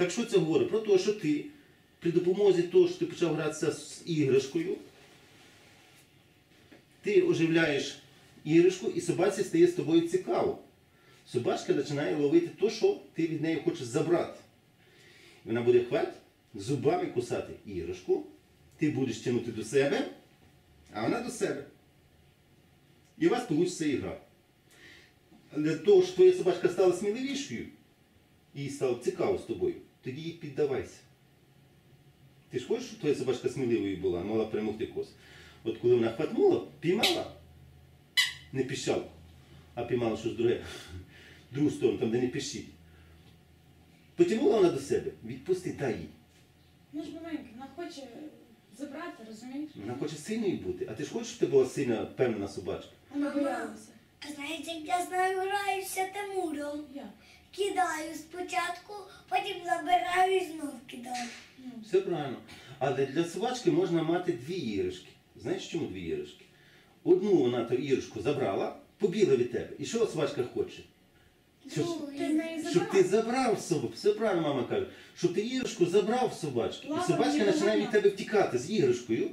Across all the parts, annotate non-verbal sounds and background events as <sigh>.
Так що це говорить? Про те, що ти при допомозі того, що ти почав гратися з іграшкою, ти оживляєш іграшку і собаці стає з тобою цікаво. Собачка починає ловити те, що ти від неї хочеш забрати. Вона буде хвать зубами кусати іграшку, ти будеш тягнути до себе, а вона до себе. І у вас вийде ігра. Для того, щоб твоя собачка стала сміливішою, їй стало цікаво з тобою, тоді їй піддавайся. Ти ж хочеш, щоб твоя собачка сміливою була, мала перемогти кос. От коли вона хватнула, піймала, не піщалку, а піймала щось друге, другу сторону, там, де не піщить. Потягнула вона до себе, відпусти, дай їй. Ну ж маленька, вона хоче забрати, розумієш? Вона хоче сильною бути. А ти ж хочеш, щоб ти була сильна, певна собачка? Боялася. А знаєте, я знаю, граюся Тимуром. Як? Кидаю спочатку, потім забираю і знов кидаю. Ну, Все правильно. Але для собачки можна мати дві іграшки. Знаєш чому дві іграшки? Одну вона ту іграшку забрала, побігла від тебе. І що собачка хоче? Щоб, ти щоб ти забрав. собаку, все правильно мама каже, щоб ти іграшку забрав собачки. І собачка починає від тебе втікати з іграшкою.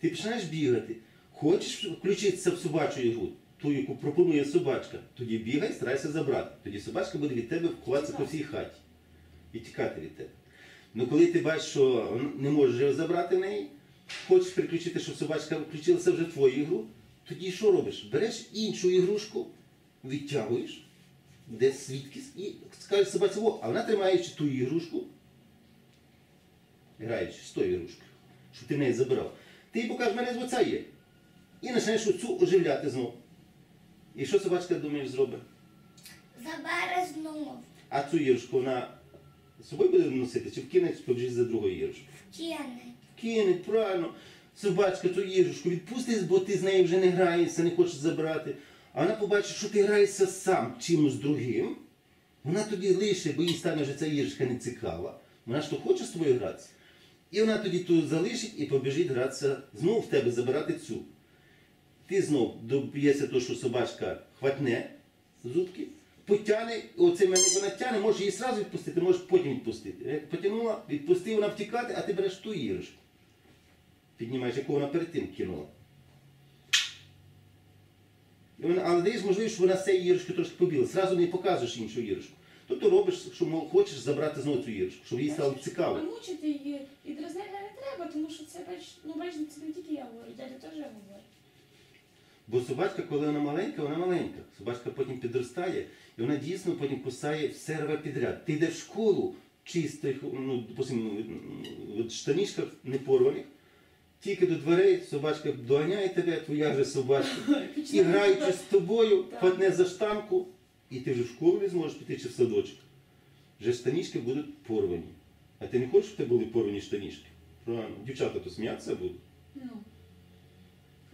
Ти починаєш бігати. Хочеш включитися в собачу ігру, ту, яку пропонує собачка, тоді бігай, старайся забрати. Тоді собачка буде від тебе вховатися по всій хаті і тікати від тебе. Ну коли ти бачиш, що не можеш забрати неї, хочеш приключити, щоб собачка включилася вже в твою ігру, тоді що робиш? Береш іншу ігрушку, відтягуєш, де свідки, і скажеш собаці, о, а вона тримаючи ту ігрушку, граючи з тою ігрушкою, щоб ти в неї забирав. Ти їй покажеш, в мене оця є. І почнеш оцю оживляти знову. І що собачка, думаєш, зробить? Забере знов. А цю іграшку вона з собою буде носити, чи вкине, чи побіжить за другою іграшкою? Втягне. Кинуть, правильно. Собачка ту їжушку відпусти, бо ти з нею вже не граєшся, не хочеш забрати. А вона побачить, що ти граєшся сам чимось другим. Вона тоді лише, бо їй стане вже ця їжушка не цікава. Вона ж то хоче з тобою гратися. І вона тоді ту залишить і побіжить гратися знову в тебе забирати цю. Ти знов доб'єшся того, що собачка хватне зубки, потягне, оце мене вона тягне, можеш її одразу відпустити, можеш потім відпустити. Як потягнула, відпусти, вона втікати, а ти береш ту іграшку. Піднімаєш, яку вона перед тим кинула. І вона, але даєш можливість, щоб вона з цієї іграшки трошки побіла. Зразу не показуєш іншу іграшку. Тобто робиш, що хочеш забрати знову цю іграшку, щоб їй стало цікаво. А мучити її і дразнити не треба, тому що це бач, ну бач, це не тільки я говорю, дядя теж говорить. Бо собачка, коли вона маленька, вона маленька. Собачка потім підростає, і вона дійсно потім кусає все рве підряд. Ти йдеш в школу чистих, ну, в штанішках не порваних, тільки до дверей собачка доганяє тебе, твоя же собачка, <laughs> і граючи з тобою, хватне за штанку, і ти вже в школу не зможеш піти чи в садочок. Вже штанішки будуть порвані. А ти не хочеш, щоб тебе були порвані штанішки? Правильно. Дівчата то сміятися будуть.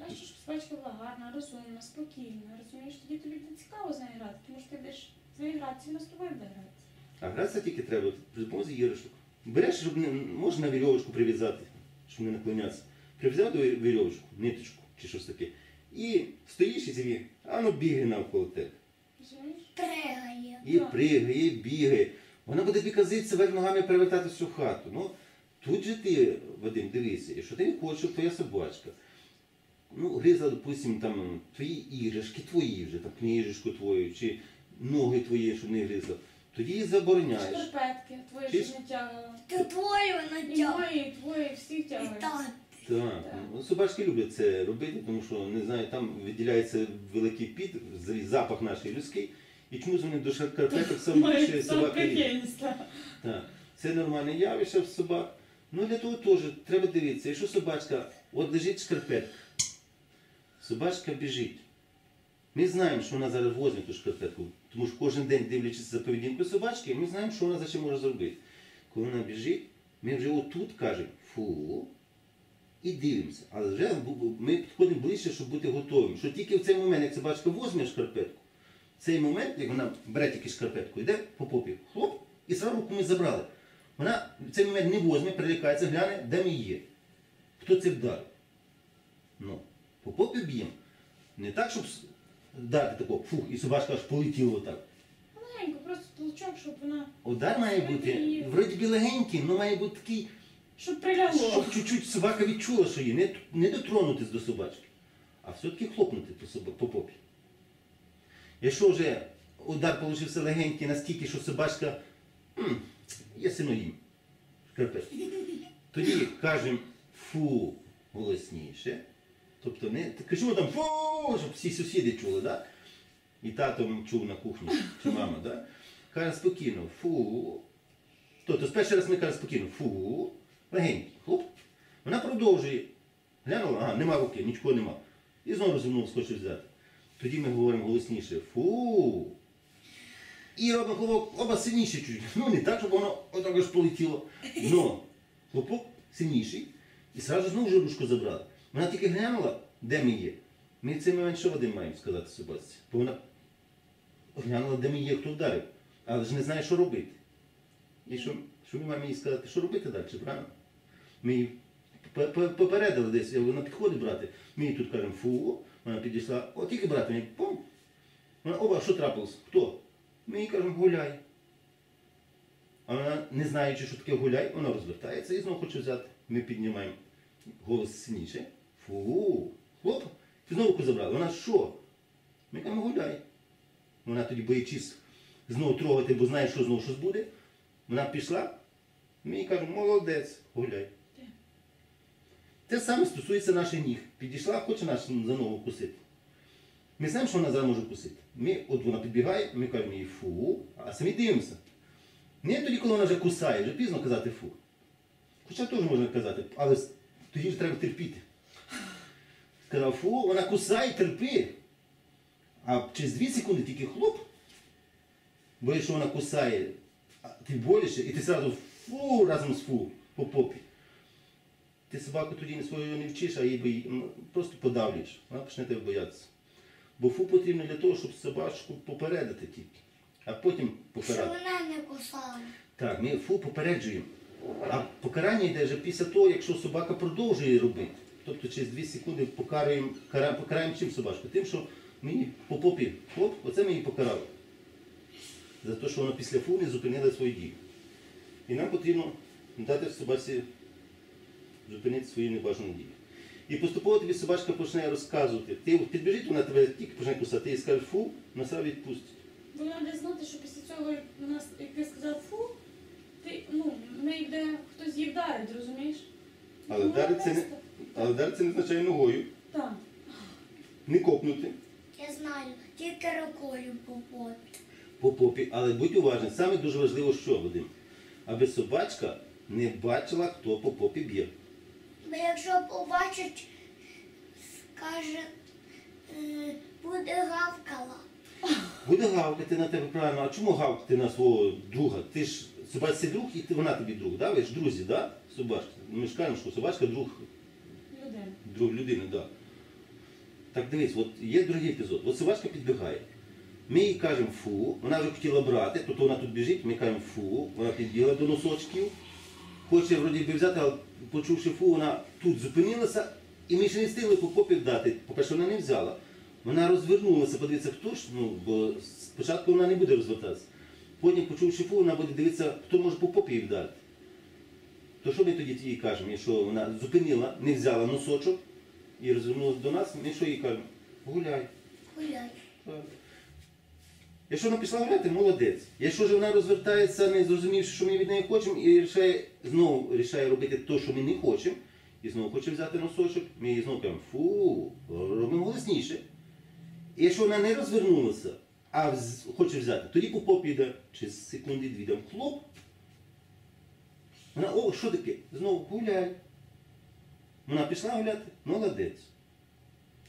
Ну. Краще, щоб собачка була гарна, розумна, спокійна, розумієш, тоді тобі буде цікаво з нею грати, тому що ти будеш з нею гратися, і вона з тобою буде гратися. А гратися тільки треба при допомозі іграшок. Береш, щоб не, можна на вірьовочку прив'язати, щоб не наклонятися. Прив'язав до вірьовочку, ниточку чи щось таке. І стоїш і собі, а воно бігає навколо тебе. Пригає. І пригає, і бігає. Вона буде тобі казитися вверх ногами перевертати всю хату. Ну, тут же ти, Вадим, дивися, якщо ти не хочеш, щоб твоя собачка. Ну, гризла, допустим, там твої іграшки, твої вже, там книжечку твою, чи ноги твої, щоб не гризла, тоді її забороняєш. Шкарпетки твої Чи ж не тягала. То твою І натяг. мої, і твої, всіх І тягають. так. Так, Так. ну, собачки люблять це робити, тому що не знаю, там виділяється великий піт, з- запах наш людський, і чомусь вони до шкарпеток саме більше собаки. їдять. Так. Це нормальне явище в собак. Ну для того теж треба дивитися, якщо собачка, от лежить шкарпетка, собачка біжить. Ми знаємо, що вона зараз возьме ту шкарпетку, тому що кожен день дивлячись за поведінкою собачки, ми знаємо, що вона за що може зробити. Коли вона біжить, ми вже отут кажемо фу, і дивимося. Але вже ми підходимо ближче, щоб бути готовим. Що тільки в цей момент, як собачка возьме шкарпетку, в цей момент, як вона бере тільки шкарпетку, йде по попі, хлоп, і сразу руку ми забрали. Вона в цей момент не возьме, прилякається, гляне, де ми є. Хто це вдарив? Ну, по попі б'ємо. Не так, щоб дати тако, фух, і собачка аж полетіла отак. Маленько, просто толчок щоб вона. Удар має бути, вроді би легенький, але має бути такий, Щоб прилягло. щоб чуть-чуть собака відчула, що її не, не дотронутись до собачки, а все-таки хлопнути по, попі. Якщо вже удар получився легенький настільки, що собачка м, є синоїм, шкарпет, тоді кажемо фу голосніше. Тобто не кажемо там фу, щоб всі сусіди чули, да? і тато чув на кухні, чи мама, да? каже спокійно, фу. Тобто з перший раз ми кажемо спокійно, фу, легенький, хлоп. Вона продовжує. Глянула, ага, нема руки, нічого нема. І знову розвернулася, хоче взяти. Тоді ми говоримо голосніше фу. І робимо хлопок оба сильніше чуть. Ну не так, щоб воно отак аж полетіло. Но хлопок сильніший. І одразу знову жирушку забрали. Вона тільки глянула, де ми є. Ми цим менше води маємо сказати собаці. Бо вона глянула, де ми є, хто вдарив. Але ж не знає, що робити. І що, що ми маємо їй сказати, що робити далі, правильно? Ми її попередили десь, вона підходить брати. Ми їй тут кажемо фу, вона підійшла, о, тільки брати, мені пом. Вона, оба, що трапилось? Хто? Ми їй кажемо, гуляй. А вона, не знаючи, що таке гуляй, вона розвертається і знову хоче взяти. Ми піднімаємо голос сильніше. Фу, хлоп, ти знову забрала. Вона що? Ми кажемо, гуляй. Вона тоді боячись знову трогати, бо знає, що знову щось буде. Вона пішла, ми їй кажемо, молодець, гуляй. Те саме стосується наших ніг. Підійшла, хоче нас за ногу кусити. Ми знаємо, що вона зараз може кусити. Ми, от вона підбігає, ми кажемо їй фу, а самі дивимося. Не тоді, коли вона вже кусає, вже пізно казати фу. Хоча теж можна казати, але тоді ж треба терпіти. Сказав фу, вона кусає, терпи. А через 2 секунди тільки хлоп. Бо якщо вона кусає, а ти боліше, і ти одразу фу разом з фу по попі. Ти собаку тоді не свою не вчиш, а її бої- просто подавлюєш. Вона почне тебе боятися. Бо фу потрібно для того, щоб собачку попередити тільки, а потім покарати. Що вона не кусала. Так, ми фу попереджуємо. А покарання йде вже після того, якщо собака продовжує робити. Тобто через 2 секунди покараємо, покараємо чим собачку? Тим, що її по попі, хлоп, оце ми її покарали. За те, що вона після фу не зупинила свої дії. І нам потрібно дати собаці зупинити свої небажані дії. І поступово тобі собачка почне розказувати. Ти підбіжить, вона тебе тільки почне кусати, ти їй скажеш фу, вона себе відпустить. Вона буде знати, що після цього, як вона, як ти сказав фу, ти, ну, в неї буде хтось її вдарить, розумієш? Але Ну, вдарить це не. Але вдарить це не означає ногою. Так. Не копнути Я знаю, тільки рукою по попі. по попі, але будь уважний. Саме дуже важливо, що Вадим, аби собачка не бачила, хто по попі б'є. Бо якщо побачить, скаже, е, буде гавкала. Буде гавкати на тебе правильно. А чому гавкати на свого друга? Ти ж собачці друг і вона тобі друг, да? Ви ж друзі, да? Собачка. Ми ж кажемо, що собачка друг, Людина. друг людини, да. Так дивись, от є другий епізод. От собачка підбігає. Ми їй кажемо фу, вона вже хотіла брати, тобто вона тут біжить, ми кажемо фу, вона підбігла до носочків, хоче вроді би взяти, але почувши фу, вона тут зупинилася, і ми ще не встигли по попі поки що вона не взяла. Вона розвернулася, подивитися, хто ж, ну, бо спочатку вона не буде розвертатися. Потім, почувши фу, вона буде дивитися, хто може по попі їй. То що ми тоді їй кажемо, якщо вона зупинила, не взяла носочок і розвернулася до нас, ми що їй кажемо? Гуляй. Гуляй. Так. Якщо вона пішла гуляти, молодець. Якщо ж вона розвертається, не зрозумівши, що ми від неї хочемо, і рішає, знову рішає робити те, що ми не хочемо, і знову хоче взяти носочок, ми їй знову кажемо, фу, робимо голосніше. І якщо вона не розвернулася, а вз- хоче взяти, тоді по попі йде, через секунди дві дам хлоп. Вона, о, що таке? Знову гуляй. Вона пішла гуляти, молодець.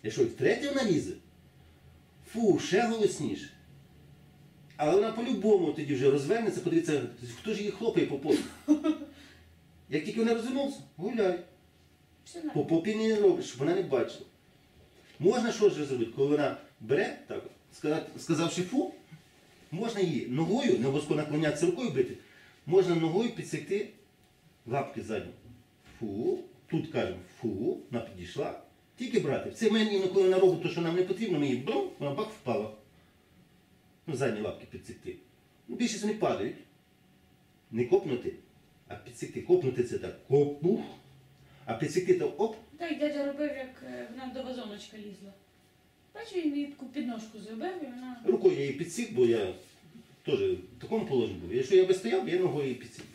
Якщо і втретє вона лізе, Фу, ще голосніше. Але вона по-любому тоді вже розвернеться, подивиться, хто ж її хлопає по попі. <laughs> Як тільки вона розвернувся, гуляй. По попі не робиш, щоб вона не бачила. Можна що ж зробити, коли вона бере, так, сказавши фу, можна її ногою, не обов'язково наклонятися рукою бити, можна ногою підсекти лапки задні. Фу, тут кажемо фу, вона підійшла. Тільки брати. Це ми інколи вона робить те, що нам не потрібно, ми її бром, вона бак впала. Ну, задні лапки підсекти. Ну, більшість вони падають. Не копнути, а підсікти. Копнути це так. Копнув. А підсікти то оп, Так дядя робив, як е, вона до вазоночка лізла. Бачу, він їй таку підножку зробив і вона. рукою я її підсік, бо я теж в такому положенні був. Якщо я би стояв, я ногою її підсік.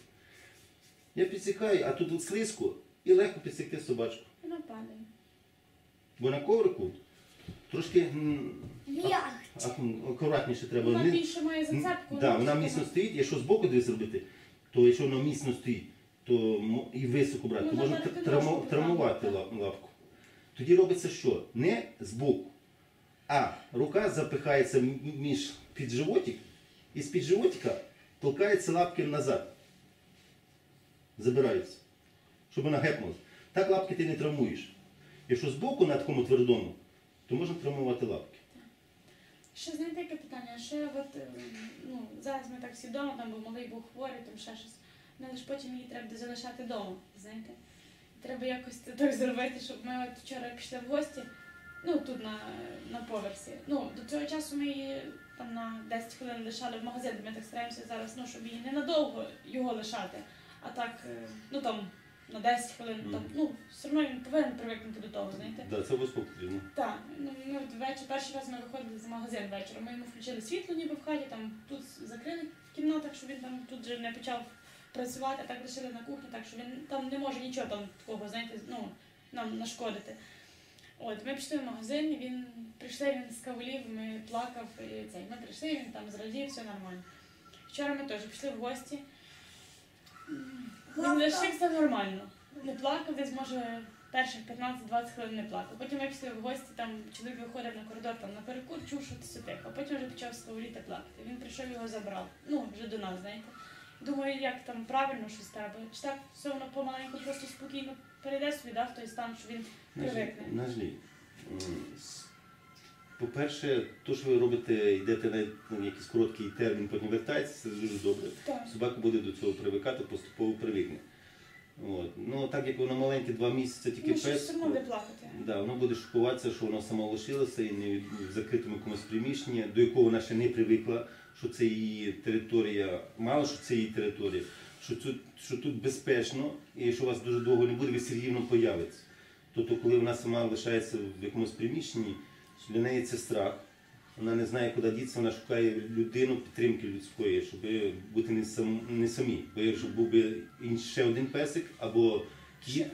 Я підсікаю, а тут от слизько і легко підсікти собачку. Вона падає. Бо на коврику трошки ак- акуратніше треба. Вона більше має зацепку. Да, вона міцно стоїть, якщо збоку десь робити, то якщо вона міцно стоїть, то і високо брати, то Ну, можна підложку травму- травмувати лапку. Тоді робиться що? Не збоку, а рука запихається між підживотик, і з підживотика толкається лапки назад. Забираються, щоб вона гепнулася. Так лапки ти не травмуєш. Якщо збоку на такому твердому, то можна травмувати лапки. Ще знаєте, яке питання? Ще от, е, ну, зараз ми так всі вдома, там, бо малий був хворий, там ще щось. Ну, але ж потім її треба залишати вдома, знаєте. Треба якось так зробити, щоб ми от вчора пішли в гості, ну тут на, на поверсі. Ну, до цього часу ми її там на 10 хвилин лишали в магазин. Ми так стараємося зараз, ну, щоб її не надовго його лишати, а так, е, ну там на 10 хвилин, там, ну, все одно він повинен привикнути до того, знаєте. Да, це обов'язково потрібно. Так, ну ми от вечір, перший раз ми виходили з магазин вечором. Ми йому включили світло ніби в хаті, там тут закрили в кімнатах, щоб він там тут вже не почав працювати, а так лишили на кухні, так що він там не може нічого там такого, знаєте, ну, нам нашкодити. От, ми пішли в магазин, і він прийшли, він скавлів, ми плакав, і цей. Ми прийшли, він там зрадів, все нормально. Вчора ми теж пішли в гості. Він лишився нормально. Не плакав, десь може перших 15-20 хвилин не плакав. Потім ми пішли в гості, там чоловік виходив на коридор там на перекур, чув, що це тихо. А потім вже почав сковоріти плакати. Він прийшов його забрав. Ну, вже до нас, знаєте. Думаю, як там правильно щось треба. Чи так все воно помаленьку просто спокійно перейде собі, да, в той стан, що він привикне. на жаль. По-перше, то, що ви робите, йдете на ну, якийсь короткий термін, потім вертаєтеся, це дуже добре. Так. Собака буде до цього привикати, поступово привикне. От. Ну, так як воно маленьке, два місяці, тільки Ну, щось пес. все одно буде плакати. Да, воно буде шокуватися, що воно само лишилося і не в закритому якомусь приміщенні, до якого вона ще не привикла, що це її територія, мало що це її територія, що тут, що тут безпечно і що у вас дуже довго не буде, ви все рівно появиться. Тобто, коли вона сама лишається в якомусь приміщенні, для неї це страх. Вона не знає, куди дітися, вона шукає людину підтримки людської, щоб бути не, сам, не самі. Бо якщо був би ще один песик або кіт,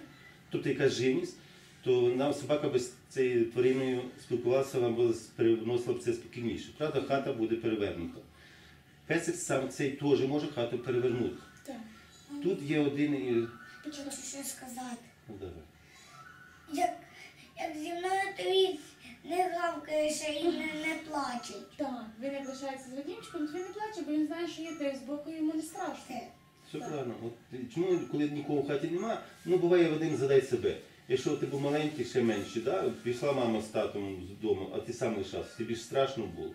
тобто якась живність, то вона собака би з цією твариною спілкувалася, вона б переносила б це спокійніше. Правда, хата буде перевернута. Песик сам цей теж може хату перевернути. Так. Тут є один і. Хочу щось сказати. Ну, давай. Як, як зі мною то він не гавкає ще і не, не плаче. Так, він як лишається з Вадімчиком, то він не плаче, бо він знає, що є ти з боку, йому не страшно. Все. Все правильно. От, чому, коли нікого в хаті нема, ну буває Вадим задай себе. Якщо ти був маленький, ще менший, да? пішла мама з татом з дому, а ти сам лишався, тобі ж страшно було.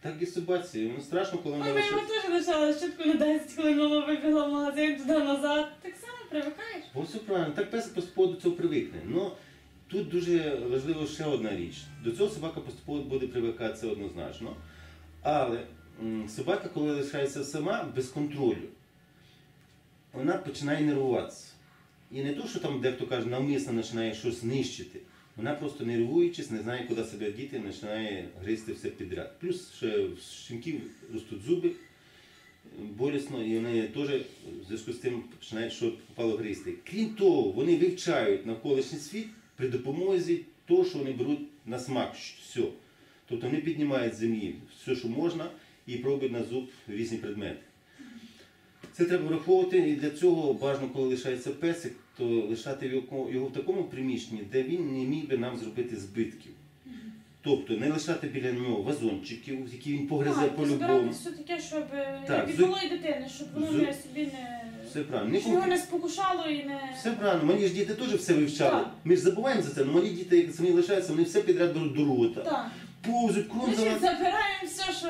Так і собаці, ну страшно, коли вона Ой, ми його теж лишали щітку на 10 хвилин, мама вибігла в магазин туди назад. Так само привикаєш. Бо все правильно, так песик поступово до цього привикне. Ну, тут дуже важлива ще одна річ. До цього собака поступово буде привикати, це однозначно. Але собака, коли лишається сама, без контролю, вона починає нервуватися. І не то, що там дехто каже, навмисно починає щось знищити. Вона просто нервуючись, не знає, куди себе діти, починає гризти все підряд. Плюс ще в щенків ростуть зуби, болісно, і вони теж в зв'язку з тим починають що попало гризти. Крім того, вони вивчають навколишній світ при допомозі того, що вони беруть на смак. Все. Тобто вони піднімають з землі все, що можна, і пробують на зуб різні предмети. Це треба враховувати, і для цього бажано, коли лишається песик, то лишати його, в такому приміщенні, де він не міг би нам зробити збитків. Тобто не лишати біля нього вазончиків, які він погризе по-любому. все таке, щоб е, Так, від зу- малої дитини, щоб воно зу- не собі не. Все правильно. Не Щоб його не спокушало і не. Все правильно, малі ж діти теж все вивчали. Так. Ми ж забуваємо за це, але малі діти, як самі лишаються, вони все підряд беруть до рота. Так. Повзуть, Значить, за забираємо все, що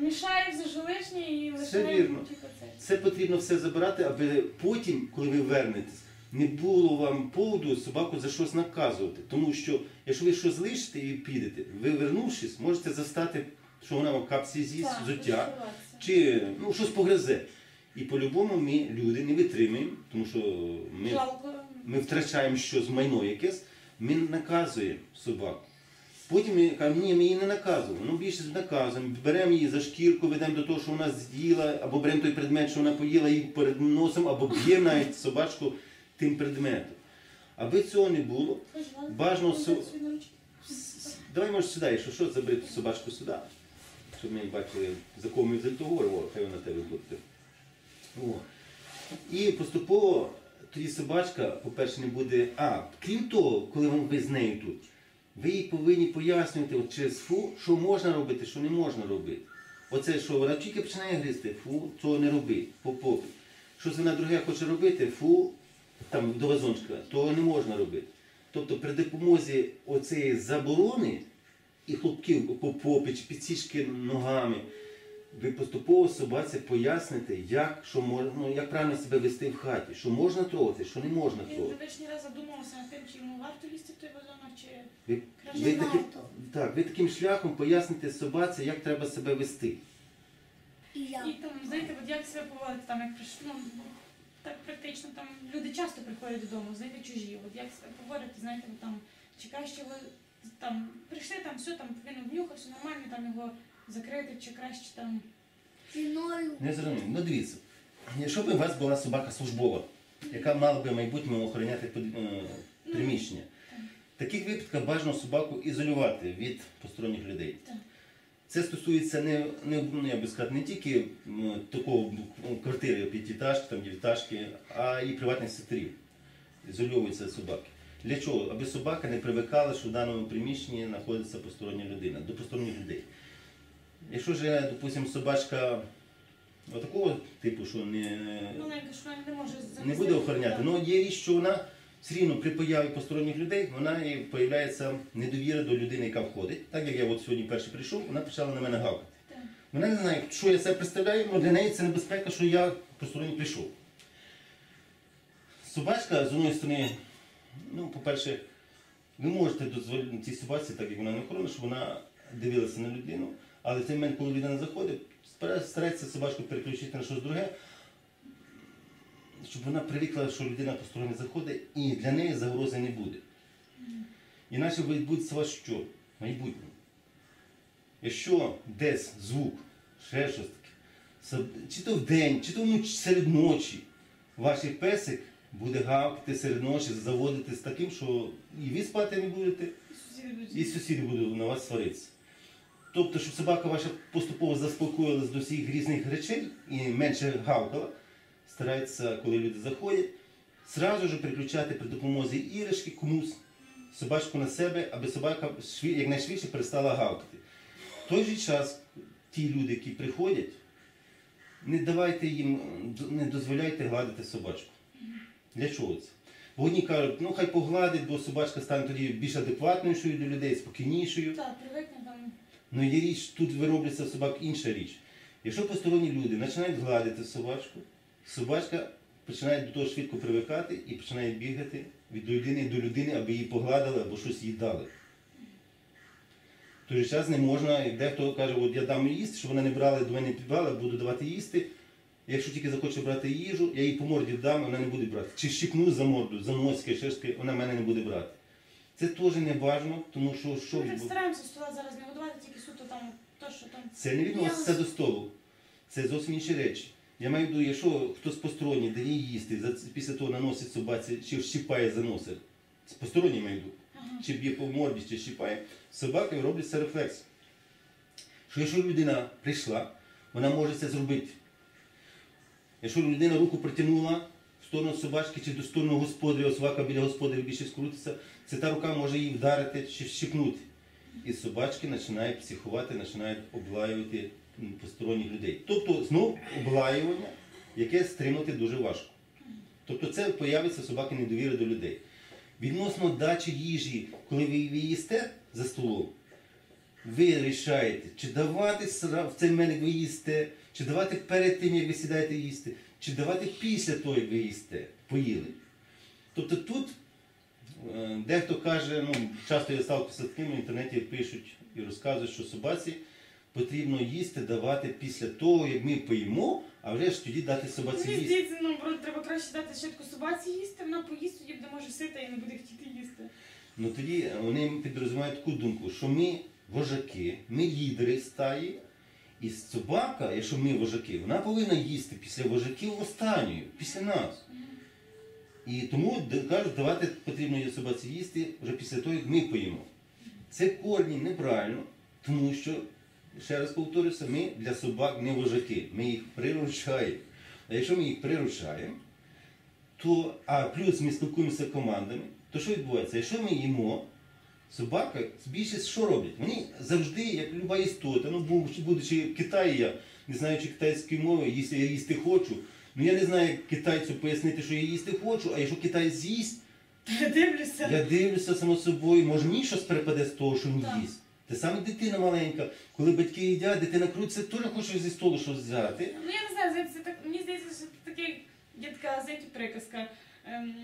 мішає, все, що лишнє, і лишаємо вірно. тільки це. Це потрібно все забирати, аби потім, коли ви вернетесь, не було вам поводу собаку за щось наказувати. Тому що, якщо ви щось лишите і підете, ви вернувшись, можете застати що вона вам капці з'їсть, Так, взуття, розчаруватися. чи ну, щось погризе. І по-любому ми, люди, не витримуємо, тому що ми, ми втрачаємо щось майно якесь, ми наказуємо собаку. Потім ми кажемо, ні, ми її не наказуємо. Ну більше наказуємо. Беремо її за шкірку, ведемо до того, що вона з'їла, або беремо той предмет, що вона поїла і перед носом, або б'ємо навіть собачку тим предметом. Аби цього не було, бажано. Давай може сюди, якщо що, забери собачку сюди, щоб ми бачили, за кого ми взагалі говоримо, хай вона тебе буде. О. І поступово тоді собачка, по-перше, не буде. А, крім того, коли ви з нею тут, ви їй повинні пояснювати от через фу, що можна робити, що не можна робити. Оце, що вона тільки починає гризти, фу, цього не роби, по. Щось вона друге хоче робити, фу, там до вазончика, того не можна робити. Тобто при допомозі оцієї заборони і хлопків по попі чи підсічки ногами, ви поступово собаці поясните, як, що можна, ну, як правильно себе вести в хаті, що можна трогати, що не можна Він трогати. лишній раз задумався над тим, чи йому варто лізти в той вазонок, чи Ви, краще ви, Не варто. так, ви таким шляхом поясните собаці, як треба себе вести. І я. І там, знаєте, от як себе поводити, там, як прийш- ну, так практично, там люди часто приходять додому, знаєте, чужі. От як себе поводити, знаєте, от там, чи краще ви там прийшли, там все, там він обнюхав, все нормально, там його закрити, чи краще там. Ціною. Не зрозумів. Ну дивіться, якщо б у вас була собака службова, яка мала би в майбутньому охороняти под- е, приміщення, в таких випадках бажано собаку ізолювати від посторонніх людей. Так. Це стосується не, не, ну, я би сказати, не тільки м, такого ну, квартири, п'ятиэтажки, там, а і приватних секторів. Ізольовуються собаки. Для чого? Аби собака не привикала, що в даному приміщенні знаходиться постороння людина, до посторонніх людей. Якщо ж, допустимо, собачка отакого типу, що не, Маленька, що не може не буде охороняти, ну є річ, що вона все рівно при появі посторонніх людей, вона і появляється недовіра до людини, яка входить. Так як я от сьогодні перший прийшов, вона почала на мене гавкати. Вона не знає, що я себе представляю, але для неї це небезпека, що я посторонній прийшов. Собачка, з однієї сторони, ну, по-перше, ви можете дозволити цій собаці, так як вона не охорона, щоб вона дивилася на людину, але в той момент, коли людина заходить, старається собачку переключити на щось друге, щоб вона привикла, що людина постороння заходить, і для неї загрози не буде. Іначе відбудеться у вас що? В майбутньому. Якщо десь звук, ще щось таке, чи то вдень, чи то вночі, серед ночі, ваш песик буде гавкати серед ночі, заводити з таким, що і ви спати не будете, і сусіди будуть на вас сваритися. Тобто, щоб собака ваша поступово заспокоїлась до всіх різних речей і менше гавкала, старається, коли люди заходять, зразу ж переключати при допомозі іграшки комусь собачку на себе, аби собака якнайшвидше перестала гавкати. В той же час ті люди, які приходять, не давайте їм, не дозволяйте гладити собачку. Для чого це? Бо одні кажуть, ну хай погладить, бо собачка стане тоді більш адекватнішою для людей, спокійнішою. Так, привикне там. Ну є річ, тут виробляться собак інша річ. Якщо посторонні люди починають гладити собачку, собачка починає до того швидко привикати і починає бігати від людини до людини, аби її погладили або щось їй дали. В той час не можна, дехто каже, от я дам їй їсти, щоб вона не брала до мене підвали, буду давати їсти. Якщо тільки захоче брати їжу, я їй по морді дам, вона не буде брати. Чи щипну за морду, за носки, шишки, вона мене не буде брати. Це теж не важливо, тому що що Ми бу- стараємося стола зараз не годувати, тільки суто там то, що там. це не відноситься до столу. Це зовсім інші речі. Я маю в виду, якщо хтось посторонній дає їсти, після того наносить собаці, чи щипає за носи, посторонній маю в виду, Ага. чи б'є по морді, чи щипає, собаки роблять це рефлекс. Що якщо людина прийшла, вона може це зробити. Якщо людина руку притягнула сторону собачки чи до сторони господаря, собака біля господаря більше скрутиться, це та рука може її вдарити чи щипнути. І собачки починають психувати, починають облаювати посторонніх людей. Тобто знов облаювання, яке стримати дуже важко. Тобто це появиться собаки недовіри до людей. Відносно дачі їжі, коли ви їсте за столом, ви вирішаєте, чи давати в цей момент, ви їсте, чи давати перед тим, як ви сідаєте їсти, чи давати після того, як ви їсте, поїли. Тобто тут е, дехто каже, ну, часто я сталкиваюся з таким, в інтернеті пишуть і розказують, що собаці потрібно їсти давати після того, як ми поїмо, а вже ж тоді дати собаці Мені їсти. здається, ну, треба краще дати щитку собаці їсти, вона поїсть, тоді буде може сита і не буде хотіти їсти. Ну тоді вони підрозуміють таку думку, що ми вожаки, ми лідери стаї, і собака, якщо ми вожаки, вона повинна їсти після вожаків останньою, після нас. І тому кажуть, давати потрібно собаці їсти вже після того, як ми поїмо. Це корні неправильно, тому що, ще раз повторюся, ми для собак не вожаки, ми їх приручаємо. А якщо ми їх приручаємо, то, а плюс ми спілкуємося командами, то що відбувається? Якщо ми їмо, собака більшість що роблять? Вони завжди, як люба істота, ну бу- будучи в Китаї, я не знаючи китайської мови, якщо я їсти хочу, ну я не знаю, як китайцю пояснити, що я їсти хочу, а якщо китаєць з'їсть, Я дивлюся. я дивлюся само собою, може мені щось перепаде з того, що він Так. їсть. Те саме дитина маленька, коли батьки їдять, дитина крутиться, теж хоче зі столу щось взяти. Ну я не знаю, знаєте, це так, мені здається, що це таке, є така, знаєте, приказка. Ем,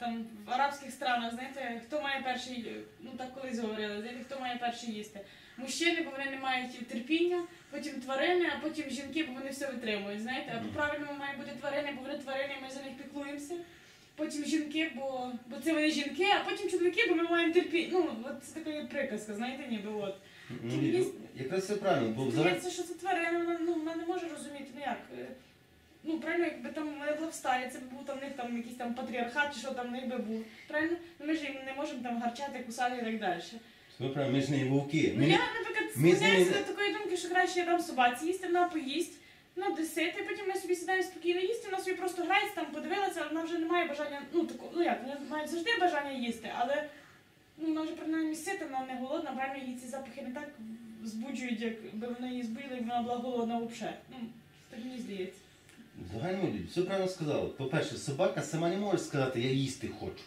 там в арабських странах, знаєте, хто має перший, ну так колись говорили, знаєте, хто має перший їсти. Мужчини, бо вони не мають терпіння, потім тварини, а потім жінки, бо вони все витримують. Знаєте, а по-правильному має бути тварини, бо вони тварини, і ми за них піклуємося. Потім жінки, бо, бо це вони жінки, а потім чоловіки, бо ми маємо терпіння. Ну, от це така приказка, знаєте, ніби от. Ну, якраз це правильно, бо взагалі Здається, що це тварина, вона, ну, вона не може розуміти, ну як. Ну, правильно, якби там мене була в це б був там в них там якийсь там патріархат, чи що там в них би був. Правильно? Ну ми ж їм не можемо там гарчати, кусати і так далі. Все правильно, ми ж не вовки. Ну Ми, я, наприклад, ми з ними- до такої думки, що краще я дам собаці їсти, вона поїсть, вона досити, потім ми собі сідаємо спокійно їсти, вона собі просто грається, там подивилася, але вона вже не має бажання, ну таку, ну як, вона має завжди бажання їсти, але ну, вона вже принаймні сита, вона не голодна, правильно її ці запахи не так збуджують, якби вони її збили, якби вона була голодна взагалі. Ну, так мені здається. Загально люди, все правильно сказали. По-перше, собака сама не може сказати, я їсти хочу.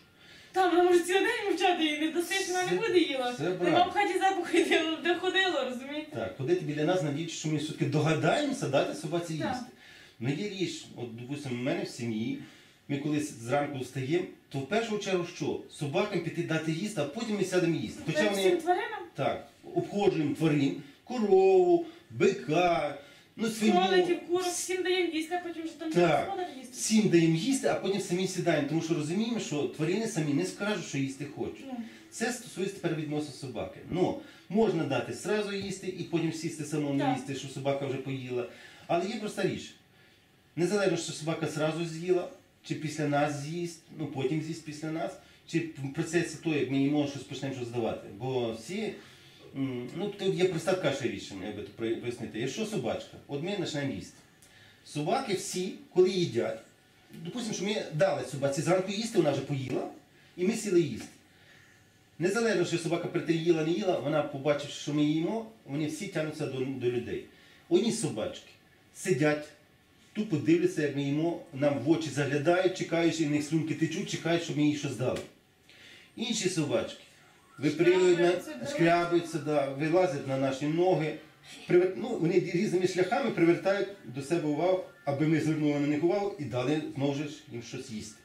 Там вона може цілий день мовчати і не досить, вона не буде їла. це Нема в хаті запаху, де, де ходило, розумієте? Так, ходити біля нас, надіючись, що ми все-таки догадаємося дати собаці Так. їсти. Ну є річ, от, допустимо, в мене в сім'ї, ми колись зранку встаємо, то в першу чергу що? Собакам піти дати їсти, а потім ми сядемо їсти. Хоча вони всім тваринам, так, обходжуємо тварин, корову, бика, ну свиню. кроликів, курок, всім даємо їсти, а потім вже там Так. господар їсти. Всім даємо їсти, а потім самі сідаємо, тому що розуміємо, що тварини самі не скажуть, що їсти хочуть. Ну, Це стосується тепер відносин собаки. Ну, можна дати сразу їсти і потім сісти самому Так. їсти, що собака вже поїла. Але є проста річ. Незалежно, що собака сразу з'їла, чи після нас з'їсть, ну потім з'їсть після нас, чи в процесі того, як ми їмо, щось почнемо щось здавати. Бо всі, ну тут є проста ще річ, як би пояснити. Якщо собачка, от ми почнемо їсти. Собаки всі, коли їдять, допустимо, що ми дали собаці зранку їсти, вона вже поїла, і ми сіли їсти. Незалежно, що собака тим їла, не їла, вона побачив, що ми їмо, вони всі тягнуться до, до людей. Одні собачки сидять, тупо дивляться, як ми їмо, нам в очі заглядають, чекають, і в них слюнки течуть, чекають, щоб ми їй щось дали. Інші собачки да. шкрябаються, да, вилазять на наші ноги. Привер... Ну, вони різними шляхами привертають до себе увагу, аби ми звернули на них увагу і дали знову ж їм щось їсти.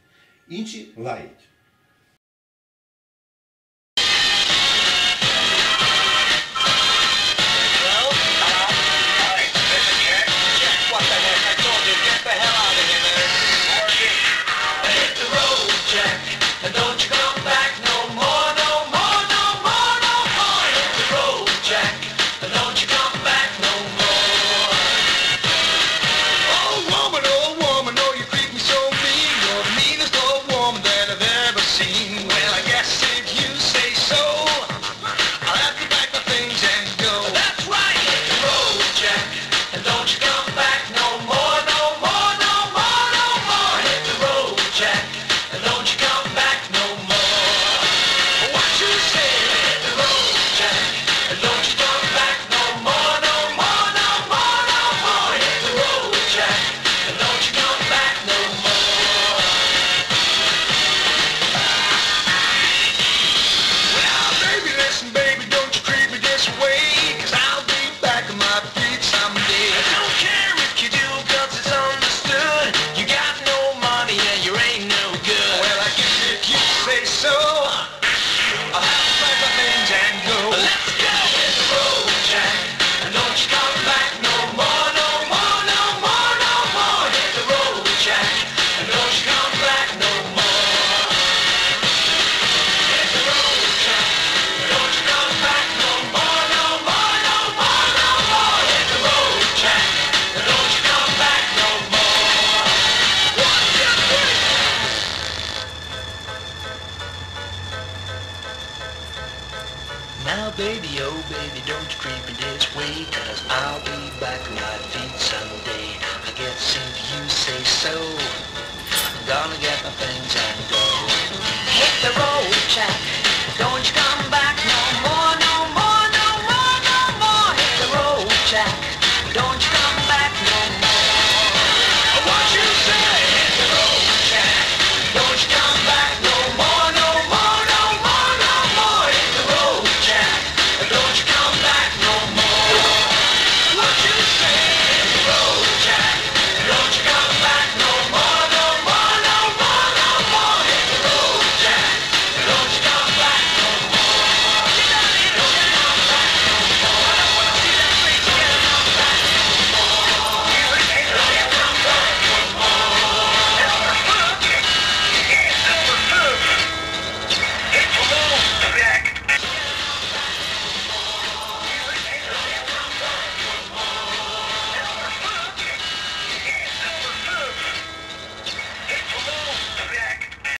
Інші лають.